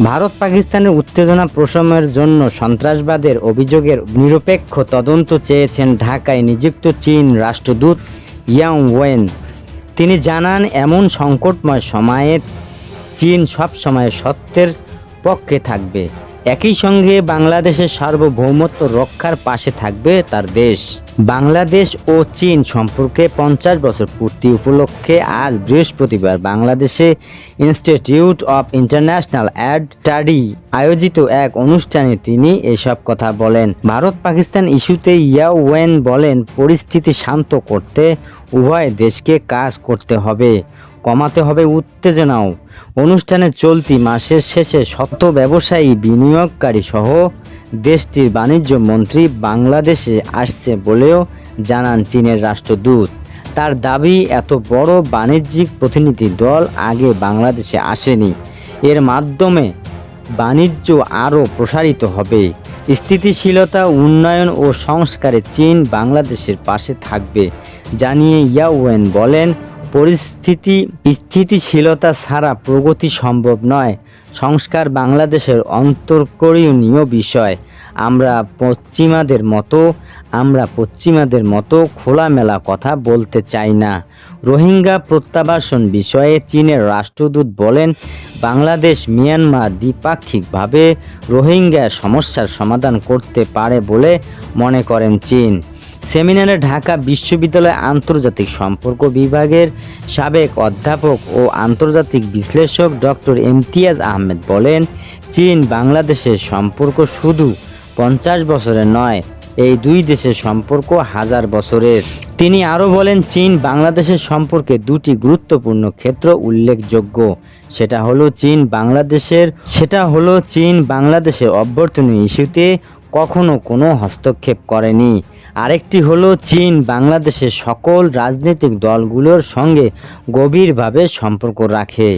ভারত পাকিস্তানের উত্তেজনা প্রশমের জন্য সন্ত্রাসবাদের অভিযোগের নিরপেক্ষ তদন্ত চেয়েছেন ঢাকায় নিযুক্ত চীন রাষ্ট্রদূত ইয়াং ওয়েন। তিনি জানান, এমন সংকটময় সময়ে চীন সবসময় সত্যের পক্ষে থাকবে। একই সঙ্গে বাংলাদেশের সার্বভৌমত্ব রক্ষার পাশে থাকবে তার দেশ। বাংলাদেশ ও চীন সম্পর্কে পঞ্চাশ বছর পূর্তি উপলক্ষে আজ বৃহস্পতিবার বাংলাদেশে institute of international and study আয়োজিত এক অনুষ্ঠানে তিনি এসব কথা বলেন। ভারত পাকিস্তান ইস্যুতে ইয়াওয়েন বলেন, পরিস্থিতি শান্ত করতে উভয় দেশকে কাজ করতে হবে। কমাতে হবে উত্তেজনাও। অনুষ্ঠানে চলতি মাসের শেষে শত ব্যবসায়ী, বিনিয়োগকারী সহ দেশটির বাণিজ্য মন্ত্রী বাংলাদেশে আসছে বলেও জানান চীনের রাষ্ট্রদূত। তার দাবি, এত বড় বাণিজ্যিক প্রতিনিধি দল আগে বাংলাদেশে আসেনি। এর মাধ্যমে বাণিজ্য আরও প্রসারিত হবে। স্থিতিশীলতা, উন্নয়ন ও সংস্কারে চীন বাংলাদেশের পাশে থাকবে, জানিয়ে ইয়াওয়েন বলেন। পরিস্থিতি, স্থিতিশীলতা ছাড়া প্রগতি সম্ভব নয়। সংস্কার বাংলাদেশের অন্তর্করণীয় বিষয়। আমরা পশ্চিমাদের মতো, আমরা পশ্চিমাদের মতো খোলামেলা কথা বলতে চাই না। রোহিঙ্গা প্রত্যাবাসন বিষয়ে চীনের রাষ্ট্রদূত বলেন, বাংলাদেশ মিয়ানমার দ্বিপাক্ষিকভাবে রোহিঙ্গা সমস্যার সমাধান করতে পারে বলে মনে করেন চীন। সেমিনারে ঢাকা বিশ্ববিদ্যালয় আন্তর্জাতিক সম্পর্ক বিভাগের সাবেক অধ্যাপক ও আন্তর্জাতিক বিশ্লেষক ডক্টর ইমতিয়াজ আহমেদ বলেন, চীন বাংলাদেশের সম্পর্ক শুধু পঞ্চাশ বছরের নয়, এই দুই দেশের সম্পর্ক হাজার বছরের। তিনি আরও বলেন, চীন বাংলাদেশের সম্পর্কে দুটি গুরুত্বপূর্ণ ক্ষেত্র উল্লেখযোগ্য। সেটা হলো চীন বাংলাদেশের, সেটা হলো চীন বাংলাদেশের অভ্যর্থনীয় ইস্যুতে কখনো কোনো হস্তক্ষেপ করেনি। আরেকটি হলো চীন। বাংলাদেশের সকল রাজনৈতিক দলগুলোর সঙ্গে গভীরভাবে সম্পর্ক রাখে।